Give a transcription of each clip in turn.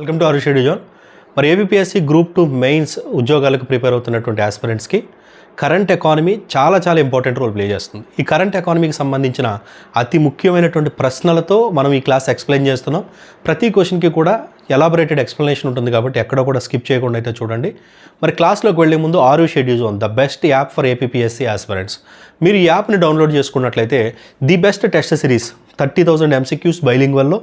Welcome to Arushi డిజోన్ మరి APPSC group two mains ఉద్యోగాలకు ప్రిపేర్ అవుతున్నటువంటి ఆస్పిరెంట్స్కి కరెంట్ ఎకానమీ చాలా చాలా ఇంపార్టెంట్ రోల్ ప్లే చేస్తుంది. ఈ కరెంట్ ఎకానమీకి సంబంధించిన అతి ముఖ్యమైనటువంటి ప్రశ్నలతో మనం ఈ క్లాస్ ఎక్స్ప్లెయిన్ చేస్తున్నాం. ప్రతి క్వశ్చన్కి కూడా ఎలాబరేటెడ్ ఎక్స్ప్లెనేషన్ ఉంటుంది కాబట్టి ఎక్కడ కూడా స్కిప్ చేయకుండా అయితే చూడండి. మరి క్లాస్లోకి వెళ్ళే ముందు ఆరు schedule on the best app for APSC aspirants మీరు ఈ యాప్ని డౌన్లోడ్ చేసుకున్నట్లయితే the best test series thirty thousand MCQs బైలింగ్వల్లో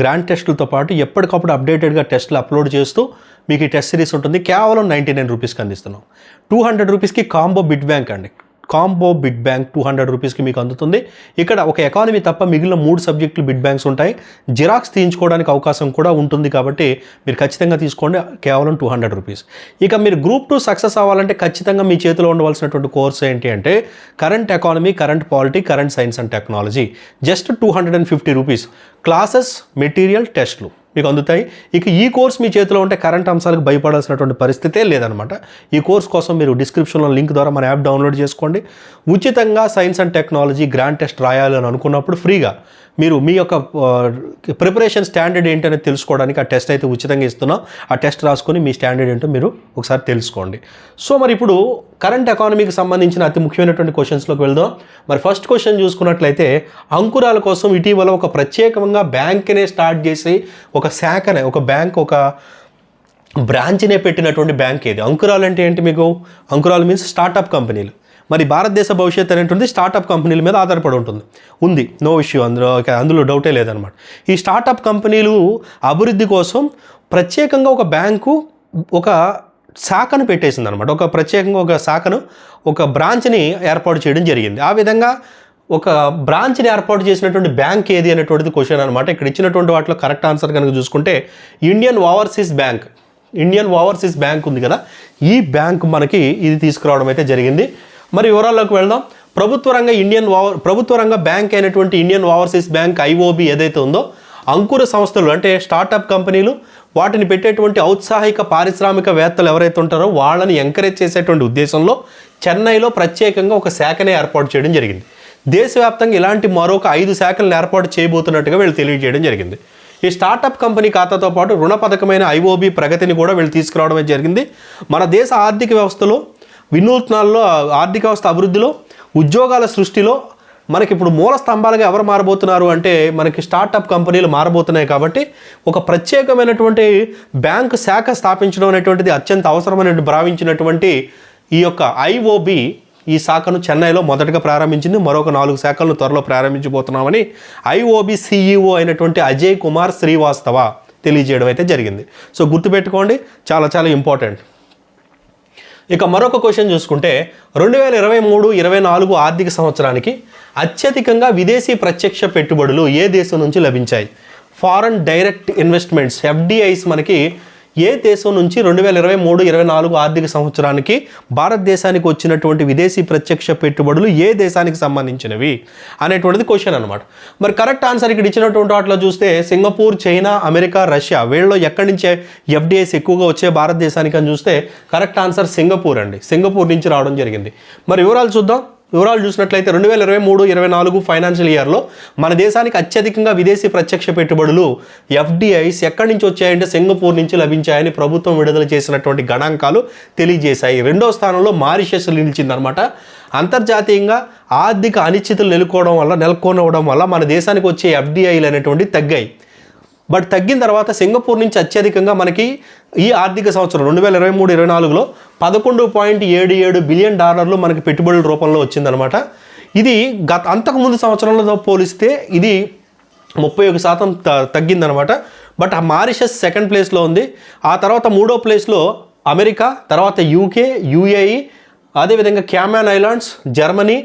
grand టెస్టులతో పాటు ఎప్పటికప్పుడు అప్డేటెడ్గా టెస్టులు అప్లోడ్ చేస్తూ మీకు ఈ టెస్ట్ సిరీస్ ఉంటుంది. కేవలం నైంటీ నైన్ రూపీస్కి అందిస్తున్నాం. టూ హండ్రెడ్ రూపీస్కి కాంబో బిట్ బ్యాంక్ అండి. Combo bid bank two hundred రూపీస్కి మీకు అందుతుంది. ఇక్కడ ఒక ఎకానమీ తప్ప మిగిలిన మూడు సబ్జెక్టులు బిడ్ బ్యాంక్స్ ఉంటాయి. జిరాక్స్ తీయించుకోవడానికి అవకాశం కూడా ఉంటుంది కాబట్టి మీరు ఖచ్చితంగా తీసుకోండి. కేవలం టూ హండ్రెడ్ రూపీస్. ఇక మీరు గ్రూప్ టూ సక్సెస్ అవ్వాలంటే ఖచ్చితంగా మీ చేతిలో ఉండవలసినటువంటి కోర్స్ ఏంటి అంటే current economy current polity current science and technology. Just two hundred and fifty rupees. Classes material టెస్ట్లు. మీకు అందుతాయి. ఇక ఈ కోర్స్ మీ చేతిలో ఉంటే కరెంట్ అంశాలకు భయపడాల్సినటువంటి పరిస్థితే లేదనమాట ఈ కోర్స్ కోసం మీరు డిస్క్రిప్షన్లో లింక్ ద్వారా మన యాప్ డౌన్లోడ్ చేసుకోండి. ఉచితంగా science and technology grand test రాయాలి అని అనుకున్నప్పుడు ఫ్రీగా మీరు మీ యొక్క ప్రిపరేషన్ స్టాండర్డ్ ఏంటనేది తెలుసుకోవడానికి ఆ టెస్ట్ అయితే ఉచితంగా ఇస్తున్నాం. ఆ టెస్ట్ రాసుకొని మీ స్టాండర్డ్ ఏంటో మీరు ఒకసారి తెలుసుకోండి. సో మరి ఇప్పుడు కరెంట్ ఎకానమీకి సంబంధించిన అతి ముఖ్యమైనటువంటి క్వశ్చన్స్లోకి వెళ్దాం. మరి ఫస్ట్ క్వశ్చన్ చూసుకున్నట్లయితే అంకురాల కోసం ఇటీవల ఒక ప్రత్యేకంగా బ్యాంక్నే స్టార్ట్ చేసి ఒక శాఖనే ఒక బ్యాంక్ ఒక బ్రాంచ్నే పెట్టినటువంటి బ్యాంక్ ఏది? అంకురాలు అంటే ఏంటి మీకు? అంకురాలు మీన్స్ స్టార్టప్ కంపెనీలు మరి భారతదేశ భవిష్యత్తు అనేటువంటి స్టార్టప్ కంపెనీల మీద ఆధారపడి ఉంటుంది. ఉంది. నో ఇష్యూ అందులో అందులో డౌటే లేదనమాట ఈ స్టార్టప్ కంపెనీలు అభివృద్ధి కోసం ప్రత్యేకంగా ఒక బ్యాంకు ఒక శాఖను పెట్టేసింది అనమాట ఒక ప్రత్యేకంగా ఒక శాఖను ఒక బ్రాంచ్ని ఏర్పాటు చేయడం జరిగింది. ఆ విధంగా ఒక బ్రాంచ్ని ఏర్పాటు చేసినటువంటి బ్యాంక్ ఏది అనేటువంటిది క్వశ్చన్ అనమాట ఇక్కడ ఇచ్చినటువంటి వాటిలో కరెక్ట్ ఆన్సర్ కనుక చూసుకుంటే Indian Overseas Bank Indian Overseas Bank ఉంది కదా. ఈ బ్యాంక్ మనకి ఇది తీసుకురావడం అయితే జరిగింది. మరి వివరాల్లోకి వెళ్దాం. ప్రభుత్వ రంగ ఇండియన్ ఓవర్ ప్రభుత్వ రంగ బ్యాంక్ అయినటువంటి ఇండియన్ ఓవర్సీస్ బ్యాంక్ ఐఓబి ఏదైతే ఉందో అంకుర సంస్థలు అంటే స్టార్టప్ కంపెనీలు వాటిని పెట్టేటువంటి ఔత్సాహిక పారిశ్రామికవేత్తలు ఎవరైతే ఉంటారో వాళ్ళని ఎంకరేజ్ చేసేటువంటి ఉద్దేశంలో చెన్నైలో ప్రత్యేకంగా ఒక శాఖనే ఏర్పాటు చేయడం జరిగింది. దేశవ్యాప్తంగా ఇలాంటి మరొక ఐదు శాఖలను ఏర్పాటు చేయబోతున్నట్టుగా వీళ్ళు తెలియజేయడం జరిగింది. ఈ స్టార్టప్ కంపెనీ ఖాతాతో పాటు రుణ పథకమైన ఐఓబి ప్రగతిని కూడా వీళ్ళు తీసుకురావడమే జరిగింది. మన దేశ ఆర్థిక వ్యవస్థలో వినూత్నాల్లో ఆర్థిక వ్యవస్థ అభివృద్ధిలో ఉద్యోగాల సృష్టిలో మనకి ఇప్పుడు మూల స్తంభాలుగా ఎవరు మారబోతున్నారు అంటే మనకి స్టార్టప్ కంపెనీలు మారబోతున్నాయి కాబట్టి ఒక ప్రత్యేకమైనటువంటి బ్యాంకు శాఖ స్థాపించడం అనేటువంటిది అత్యంత అవసరమైనటువంటి భావించినటువంటి ఈ యొక్క ఐఓబి ఈ శాఖను చెన్నైలో మొదటగా ప్రారంభించింది మరొక నాలుగు శాఖలను త్వరలో ప్రారంభించబోతున్నామని ఐఓబి సిఈఓ అయినటువంటి అజయ్ కుమార్ శ్రీవాస్తవ తెలియజేయడం అయితే జరిగింది. సో గుర్తుపెట్టుకోండి చాలా చాలా ఇంపార్టెంట్. ఇక మరొక క్వశ్చన్ చూసుకుంటే రెండు వేల ఇరవై మూడు ఇరవై నాలుగు ఆర్థిక సంవత్సరానికి అత్యధికంగా విదేశీ ప్రత్యక్ష పెట్టుబడులు ఏ దేశం నుంచి లభించాయి? ఫారెన్ డైరెక్ట్ ఇన్వెస్ట్మెంట్స్ ఎఫ్డిఐస్ మనకి ఏ దేశం నుంచి రెండు వేల ఇరవై మూడు ఇరవై నాలుగు ఆర్థిక సంవత్సరానికి భారతదేశానికి వచ్చినటువంటి విదేశీ ప్రత్యక్ష పెట్టుబడులు ఏ దేశానికి సంబంధించినవి అనేటువంటిది క్వశ్చన్ అనమాట మరి కరెక్ట్ ఆన్సర్ ఇక్కడ ఇచ్చినటువంటి వాటిలో చూస్తే సింగపూర్ చైనా అమెరికా రష్యా వీళ్ళలో ఎక్కడి నుంచే ఎఫ్డిఐస్ ఎక్కువగా వచ్చే భారతదేశానికి అని చూస్తే కరెక్ట్ ఆన్సర్ సింగపూర్ అండి. సింగపూర్ నుంచి రావడం జరిగింది. మరి వివరాలు చూద్దాం. వివరాలు చూసినట్లయితే రెండు వేల ఇరవై మూడు ఇరవై నాలుగు ఫైనాన్షియల్ ఇయర్లో మన దేశానికి అత్యధికంగా విదేశీ ప్రత్యక్ష పెట్టుబడులు ఎఫ్డిఐస్ ఎక్కడి నుంచి వచ్చాయంటే సింగపూర్ నుంచి లభించాయని ప్రభుత్వం విడుదల చేసినటువంటి గణాంకాలు తెలియజేశాయి. రెండో స్థానంలో మారిషస్ నిలిచిందనమాట. అంతర్జాతీయంగా ఆర్థిక అనిశ్చితులు నెలకొవడం వల్ల నెలకొనవడం వల్ల మన దేశానికి వచ్చే ఎఫ్డిఐలు అనేటువంటి తగ్గాయి. బట్ తగ్గిన తర్వాత సింగపూర్ నుంచి అత్యధికంగా మనకి ఈ ఆర్థిక సంవత్సరం రెండు వేల ఇరవై మూడు ఇరవై నాలుగులో పదకొండు పాయింట్ ఏడు ఏడు బిలియన్ డాలర్లు మనకి పెట్టుబడుల రూపంలో వచ్చిందనమాట ఇది గత అంతకుముందు సంవత్సరంలో పోలిస్తే ఇది ముప్పై ఒక శాతం త తగ్గిందనమాట బట్ ఆ మారిషస్ సెకండ్ ప్లేస్లో ఉంది. ఆ తర్వాత మూడో ప్లేస్లో అమెరికా తర్వాత యూకే యూఏఈ అదేవిధంగా క్యామాన్ ఐలాండ్స్ జర్మనీ.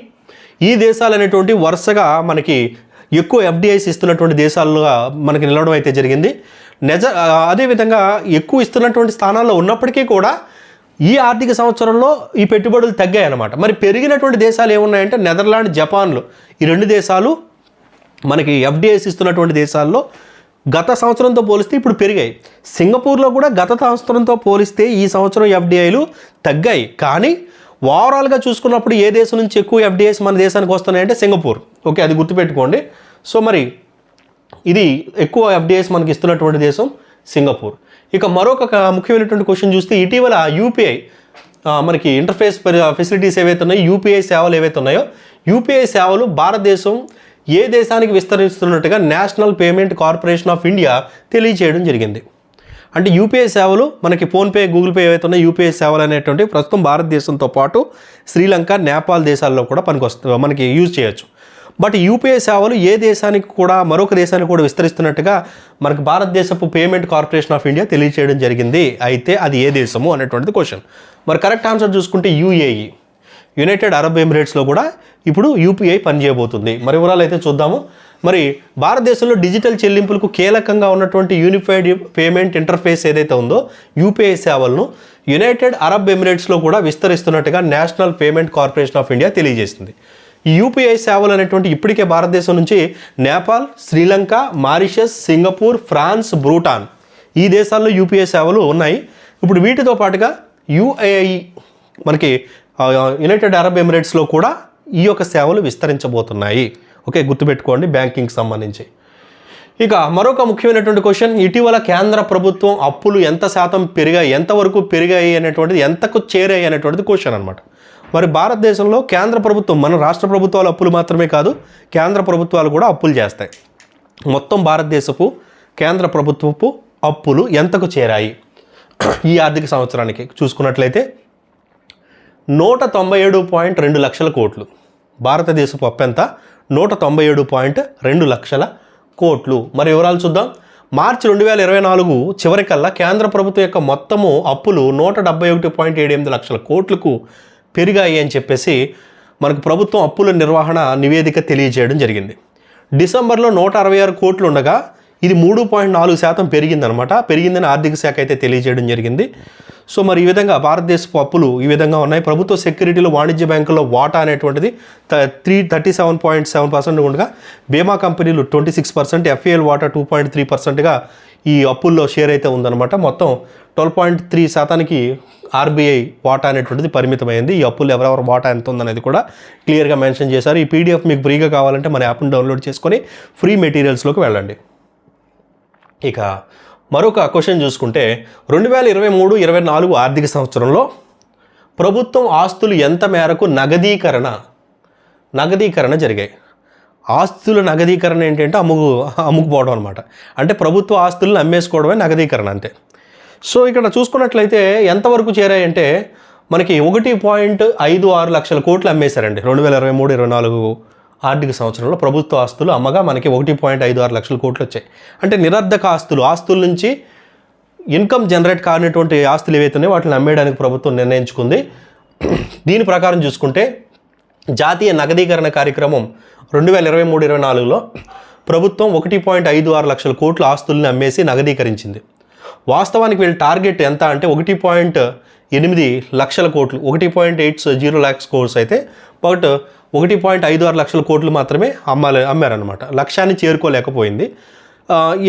ఈ దేశాలు అనేటువంటి వరుసగా మనకి ఎక్కువ ఎఫ్డిఐస్ ఇస్తున్నటువంటి దేశాలుగా మనకి నిలవడం అయితే జరిగింది. నిజ అదేవిధంగా ఎక్కువ ఇస్తున్నటువంటి స్థానాల్లో ఉన్నప్పటికీ కూడా ఈ ఆర్థిక సంవత్సరంలో ఈ పెట్టుబడులు తగ్గాయి అనమాట మరి పెరిగినటువంటి దేశాలు ఏమున్నాయంటే నెదర్లాండ్ జపాన్లు. ఈ రెండు దేశాలు మనకి ఎఫ్డిఐస్ ఇస్తున్నటువంటి దేశాల్లో గత సంవత్సరంతో పోలిస్తే ఇప్పుడు పెరిగాయి. సింగపూర్లో కూడా గత సంవత్సరంతో పోలిస్తే ఈ సంవత్సరం ఎఫ్డిఐలు తగ్గాయి. కానీ ఓవరాల్గా చూసుకున్నప్పుడు ఏ దేశం నుంచి ఎక్కువ ఎఫ్డిఐస్ మన దేశానికి వస్తున్నాయంటే సింగపూర్. ఓకే అది గుర్తుపెట్టుకోండి. సో మరి ఇది ఎక్కువ ఎఫ్డిఐస్ మనకి ఇస్తున్నటువంటి దేశం సింగపూర్. ఇక మరొక ముఖ్యమైనటువంటి క్వశ్చన్ చూస్తే ఇటీవల యూపీఐ మనకి ఇంటర్ఫేస్ ఫెసిలిటీస్ ఏవైతే ఉన్నాయో యూపీఐ సేవలు ఏవైతే ఉన్నాయో యూపీఐ సేవలు భారతదేశం ఏ దేశానికి విస్తరిస్తున్నట్టుగా National Payment Corporation of India తెలియజేయడం జరిగింది. అంటే యూపీఐ సేవలు మనకి ఫోన్పే గూగుల్ పే ఏవైతే ఉన్నాయో యూపీఐ సేవలు అనేటువంటి ప్రస్తుతం భారతదేశంతో పాటు శ్రీలంక నేపాల్ దేశాల్లో కూడా పనికి మనకి యూజ్ చేయొచ్చు. బట్ యూపీఐ సేవలు ఏ దేశానికి కూడా మరొక దేశానికి కూడా విస్తరిస్తున్నట్టుగా మనకు భారతదేశపు పేమెంట్ కార్పొరేషన్ ఆఫ్ ఇండియా తెలియజేయడం జరిగింది. అయితే అది ఏ దేశము అనేటువంటిది క్వశ్చన్ మరి కరెక్ట్ ఆన్సర్ చూసుకుంటే యూఏఈ. యునైటెడ్ అరబ్ ఎమిరేట్స్లో కూడా ఇప్పుడు యూపీఐ పనిచేయబోతుంది. మరి వివరాలు అయితే చూద్దాము. మరి భారతదేశంలో డిజిటల్ చెల్లింపులకు కీలకంగా ఉన్నటువంటి యూనిఫైడ్ పేమెంట్ ఇంటర్ఫేస్ ఏదైతే ఉందో యూపీఐ సేవలను యునైటెడ్ అరబ్ ఎమిరేట్స్లో కూడా విస్తరిస్తున్నట్టుగా National Payment Corporation of India తెలియజేసింది యూపీఐ సేవలు అనేటువంటి ఇప్పటికే భారతదేశం నుంచి Nepal Sri Lanka Mauritius Singapore France Bhutan ఈ దేశాల్లో యూపీఐ సేవలు ఉన్నాయి. ఇప్పుడు వీటితో పాటుగా యుఐఐ మనకి యునైటెడ్ అరబ్ ఎమిరేట్స్లో కూడా ఈ యొక్క సేవలు విస్తరించబోతున్నాయి. ఓకే గుర్తుపెట్టుకోండి బ్యాంకింగ్కి సంబంధించి. ఇక మరొక ముఖ్యమైనటువంటి క్వశ్చన్ ఇటీవల కేంద్ర ప్రభుత్వం అప్పులు ఎంత శాతం పెరిగాయి ఎంతవరకు పెరిగాయి అనేటువంటిది ఎంతకు చేరాయి అనేటువంటిది క్వశ్చన్ అనమాట మరి భారతదేశంలో కేంద్ర ప్రభుత్వం మన రాష్ట్ర ప్రభుత్వాలు అప్పులు మాత్రమే కాదు కేంద్ర ప్రభుత్వాలు కూడా అప్పులు చేస్తాయి. మొత్తం భారతదేశపు కేంద్ర ప్రభుత్వపు అప్పులు ఎంతకు చేరాయి? ఈ ఆర్థిక సంవత్సరానికి చూసుకున్నట్లయితే నూట తొంభై ఏడు పాయింట్ రెండు లక్షల కోట్లు. భారతదేశపు అప్పు ఎంత? నూట తొంభై ఏడు పాయింట్ రెండు లక్షల కోట్లు. మరి వివరాలు చూద్దాం. మార్చి రెండు వేల ఇరవై నాలుగు చివరికల్లా కేంద్ర ప్రభుత్వం యొక్క మొత్తము అప్పులు నూట డెబ్బై ఒకటి పాయింట్ ఏడు ఎనిమిది లక్షల కోట్లకు పెరిగాయి అని చెప్పేసి మనకు ప్రభుత్వం అప్పుల నిర్వహణ నివేదిక తెలియజేయడం జరిగింది. డిసెంబర్లో నూట అరవై ఆరు కోట్లు ఉండగా ఇది మూడు పాయింట్ నాలుగు శాతం పెరిగిందనమాట. పెరిగిందని ఆర్థిక శాఖ అయితే తెలియజేయడం జరిగింది. సో మరి ఈ విధంగా భారతదేశపు అప్పులు ఈ విధంగా ఉన్నాయి. ప్రభుత్వ సెక్యూరిటీలు వాణిజ్య బ్యాంకుల్లో వాటా అనేటువంటిది three thirty seven point seven percent ఉండగా బీమా కంపెనీలు ట్వంటీ సిక్స్ పర్సెంట్ ఎఫ్ఏఎల్ వాటా టూ పాయింట్ త్రీ పర్సెంట్గా ఈ అప్పుల్లో షేర్ అయితే ఉందన్నమాట మొత్తం ట్వెల్వ్ పాయింట్ త్రీ శాతానికి ఆర్బీఐ వాటా అనేటువంటిది పరిమితమైంది. ఈ అప్పులు ఎవరెవరు వాటా ఎంత ఉందనేది కూడా క్లియర్గా మెన్షన్ చేశారు. ఈ పీడిఎఫ్ మీకు ఫ్రీగా కావాలంటే మన యాప్ని డౌన్లోడ్ చేసుకొని ఫ్రీ మెటీరియల్స్లోకి వెళ్ళండి. ఇక మరొక క్వశ్చన్ చూసుకుంటే రెండు వేల ఇరవై మూడు ఇరవై నాలుగు ఆర్థిక సంవత్సరంలో ప్రభుత్వం ఆస్తులు ఎంత మేరకు నగదీకరణ నగదీకరణ జరిగాయి? ఆస్తుల నగదీకరణ ఏంటంటే అమ్ముకు అమ్ముకుపోవడం అనమాట అంటే ప్రభుత్వ ఆస్తులను అమ్మేసుకోవడమే నగదీకరణ అంతే. సో ఇక్కడ చూసుకున్నట్లయితే ఎంతవరకు చేరాయంటే మనకి ఒకటి పాయింట్ ఐదు ఆరు లక్షల కోట్లు అమ్మేశారండి. రెండు వేల ఇరవై మూడు ఇరవై నాలుగు ఆర్థిక సంవత్సరంలో ప్రభుత్వ ఆస్తులు అమ్మగా మనకి ఒకటి పాయింట్ ఐదు ఆరు లక్షల కోట్లు వచ్చాయి. అంటే నిరర్ధక ఆస్తులు ఆస్తుల నుంచి ఇన్కమ్ జనరేట్ కానిటువంటి ఆస్తులు ఏవైతే ఉన్నాయో వాటిని అమ్మేయడానికి ప్రభుత్వం నిర్ణయించుకుంది. దీని ప్రకారం చూసుకుంటే జాతీయ నగదీకరణ కార్యక్రమం రెండు వేల ఇరవై మూడు ఇరవై నాలుగులో ప్రభుత్వం ఒకటి పాయింట్ ఐదు ఆరు లక్షల కోట్ల ఆస్తుల్ని అమ్మేసి నగదీకరించింది. వాస్తవానికి వీళ్ళ టార్గెట్ ఎంత అంటే ఒకటి పాయింట్ ఎనిమిది లక్షల కోట్లు ఒకటి point eight zero lakhs crores అయితే బట్ ఒకటి పాయింట్ ఐదు ఆరు లక్షల కోట్లు మాత్రమే అమ్మాలి అమ్మారనమాట లక్ష్యాన్ని చేరుకోలేకపోయింది.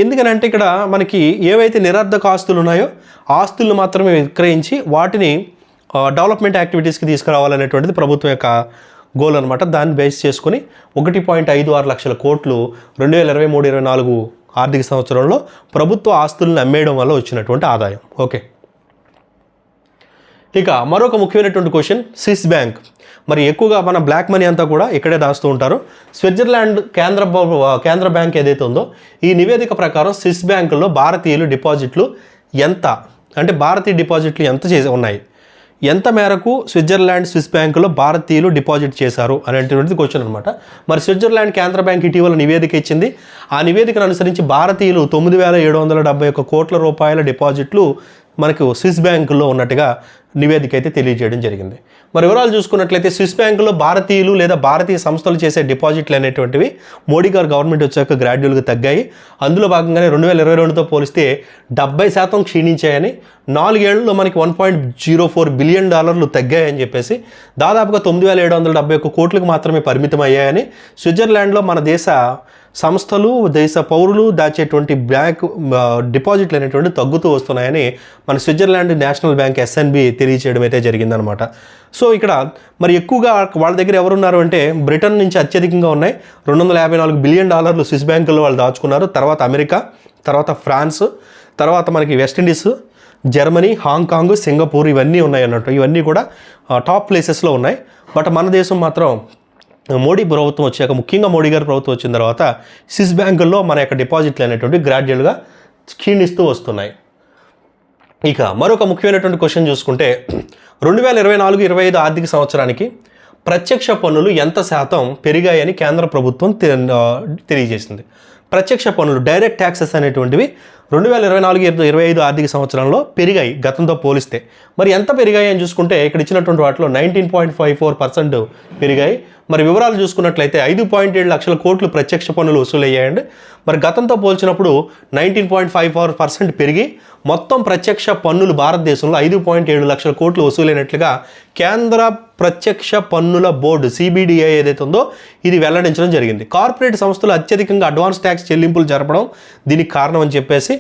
ఎందుకనంటే ఇక్కడ మనకి ఏవైతే నిరర్ధక ఆస్తులు ఉన్నాయో ఆస్తులను మాత్రమే విక్రయించి వాటిని డెవలప్మెంట్ యాక్టివిటీస్కి తీసుకురావాలనేటువంటిది ప్రభుత్వం యొక్క గోల్ అనమాట దాన్ని బేస్ చేసుకుని ఒకటి పాయింట్ ఐదు ఆరు లక్షల కోట్లు రెండు వేల ఇరవై మూడు ఇరవై నాలుగు ఆర్థిక సంవత్సరంలో ప్రభుత్వ ఆస్తులను అమ్మేయడం వల్ల వచ్చినటువంటి ఆదాయం. ఓకే. ఇక మరొక ముఖ్యమైనటువంటి క్వశ్చన్ స్విస్ బ్యాంక్. మరి ఎక్కువగా మన బ్లాక్ మనీ అంతా కూడా ఇక్కడే దాస్తూ ఉంటారు. స్విట్జర్లాండ్ కేంద్ర కేంద్ర బ్యాంక్ ఏదైతే ఉందో ఈ నివేదిక ప్రకారం స్విస్ బ్యాంకుల్లో భారతీయులు డిపాజిట్లు ఎంత? అంటే భారతీయ డిపాజిట్లు ఎంత చేసి ఉన్నాయి? ఎంత మేరకు స్విట్జర్లాండ్ స్విస్ బ్యాంకులో భారతీయులు డిపాజిట్ చేశారు అనేటువంటిది క్వశ్చన్ అనమాట మరి స్విట్జర్లాండ్ కేంద్ర బ్యాంక్ ఇటీవల నివేదిక ఇచ్చింది. ఆ నివేదికను అనుసరించి భారతీయులు తొమ్మిది వేల ఏడు వందల డెబ్బై ఒక్క కోట్ల రూపాయల డిపాజిట్లు మనకు స్విస్ బ్యాంకులో ఉన్నట్టుగా నివేదిక అయితే తెలియజేయడం జరిగింది. మరి వివరాలు చూసుకున్నట్లయితే స్విస్ బ్యాంకులో భారతీయులు లేదా భారతీయ సంస్థలు చేసే డిపాజిట్లు అనేటువంటివి మోడీ గారు గవర్నమెంట్ వచ్చాక గ్రాడ్యువల్గా తగ్గాయి. అందులో భాగంగానే రెండు వేల ఇరవై రెండుతో పోలిస్తే డెబ్బై శాతం క్షీణించాయని నాలుగేళ్ళలో మనకి one point zero four billion డాలర్లు తగ్గాయని చెప్పేసి దాదాపుగా తొమ్మిది వేల ఏడు వందల డెబ్బై ఒక్క కోట్లకు మాత్రమే పరిమితం అయ్యాయని స్విట్జర్లాండ్లో మన దేశ సంస్థలు దేశ పౌరులు దాచేటువంటి బ్యాంక్ డిపాజిట్లు అనేటువంటి తగ్గుతూ వస్తున్నాయని మన స్విట్జర్లాండ్ నేషనల్ బ్యాంక్ ఎస్ఎన్బి తెలియచేయడం అయితే జరిగిందనమాట. సో ఇక్కడ మరి ఎక్కువగా వాళ్ళ దగ్గర ఎవరున్నారు అంటే బ్రిటన్ నుంచి అత్యధికంగా ఉన్నాయి. రెండు వందల యాభై నాలుగు బిలియన్ డాలర్లు స్విస్ బ్యాంకుల్లో వాళ్ళు దాచుకున్నారు. తర్వాత అమెరికా తర్వాత ఫ్రాన్స్ తర్వాత మనకి వెస్టిండీస్ జర్మనీ హాంకాంగ్ సింగపూర్ ఇవన్నీ ఉన్నాయి అన్నట్టు. ఇవన్నీ కూడా టాప్ ప్లేసెస్లో ఉన్నాయి. బట్ మన దేశం మాత్రం మోడీ ప్రభుత్వం వచ్చాక ముఖ్యంగా మోడీ గారి ప్రభుత్వం వచ్చిన తర్వాత స్విస్ బ్యాంకుల్లో మన యొక్క డిపాజిట్లు అనేటువంటి గ్రాడ్యువల్గా క్షీణిస్తూ వస్తున్నాయి. ఇక మరొక ముఖ్యమైనటువంటి క్వశ్చన్ చూసుకుంటే రెండు వేల ఇరవై నాలుగు ఇరవై ఐదు ఆర్థిక సంవత్సరానికి ప్రత్యక్ష పన్నులు ఎంత శాతం పెరిగాయని కేంద్ర ప్రభుత్వం తె- తెలియజేసింది. ప్రత్యక్ష పన్నులు డైరెక్ట్ ట్యాక్సెస్ అనేటువంటివి రెండు వేల ఇరవై నాలుగు ఇరవై ఐదు ఆర్థిక సంవత్సరంలో పెరిగాయి గతంతో పోలిస్తే. మరి ఎంత పెరిగాయి అని చూసుకుంటే ఇక్కడ ఇచ్చినటువంటి వాటిలో nineteen point five four percent పెరిగాయి. మరి వివరాలు చూసుకున్నట్లయితే ఐదు పాయింట్ ఏడు లక్షల కోట్లు ప్రత్యక్ష పన్నులు వసూలయ్యాయండి మరి గతంతో పోల్చినప్పుడు nineteen point five four percent పెరిగి మొత్తం ప్రత్యక్ష పన్నులు భారతదేశంలో ఐదు పాయింట్ ఏడు లక్షల కోట్లు వసూలైనట్లుగా కేంద్ర ప్రత్యక్ష పన్నుల బోర్డు సిబిడిఐ ఏదైతే ఉందో ఇది వెల్లడించడం జరిగింది. కార్పొరేట్ సంస్థలు అత్యధికంగా అడ్వాన్స్ ట్యాక్స్ చెల్లింపులు జరపడం దీనికి కారణం అని చెప్పేసి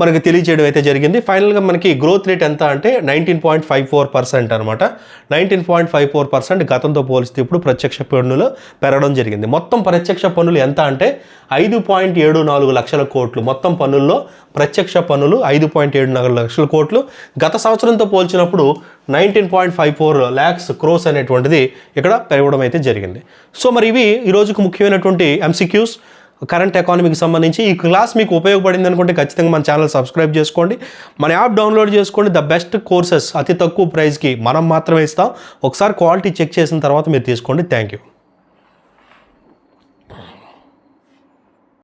మనకి తెలియజేయడం అయితే జరిగింది. ఫైనల్గా మనకి గ్రోత్ రేట్ ఎంత అంటే nineteen point five four percent అనమాట nineteen point five four percent గతంతో పోలిస్తే ఇప్పుడు ప్రత్యక్ష పన్నులు పెరగడం జరిగింది. మొత్తం ప్రత్యక్ష పన్నులు ఎంత అంటే ఐదు పాయింట్ ఏడు నాలుగు లక్షల కోట్లు. మొత్తం పన్నుల్లో ప్రత్యక్ష పన్నులు ఐదు పాయింట్ ఏడు నాలుగు లక్షల కోట్లు. గత సంవత్సరంతో పోల్చినప్పుడు nineteen point five four lakhs crores అనేటువంటిది ఇక్కడ పెరగడం అయితే జరిగింది. సో మరి ఇవి ఈ రోజుకు ముఖ్యమైనటువంటి ఎంసీక్యూస్ కరెంట్ ఎకానమీకి సంబంధించి ఈ క్లాస్ మీకు ఉపయోగపడింది అనుకుంటే ఖచ్చితంగా మన ఛానల్ సబ్స్క్రైబ్ చేసుకోండి. మన యాప్ డౌన్లోడ్ చేసుకోండి. ద బెస్ట్ కోర్సెస్ అతి తక్కువ ప్రైస్కి మనం మాత్రమే ఇస్తాం. ఒకసారి క్వాలిటీ చెక్ చేసిన తర్వాత మీరు తీసుకోండి. Thank you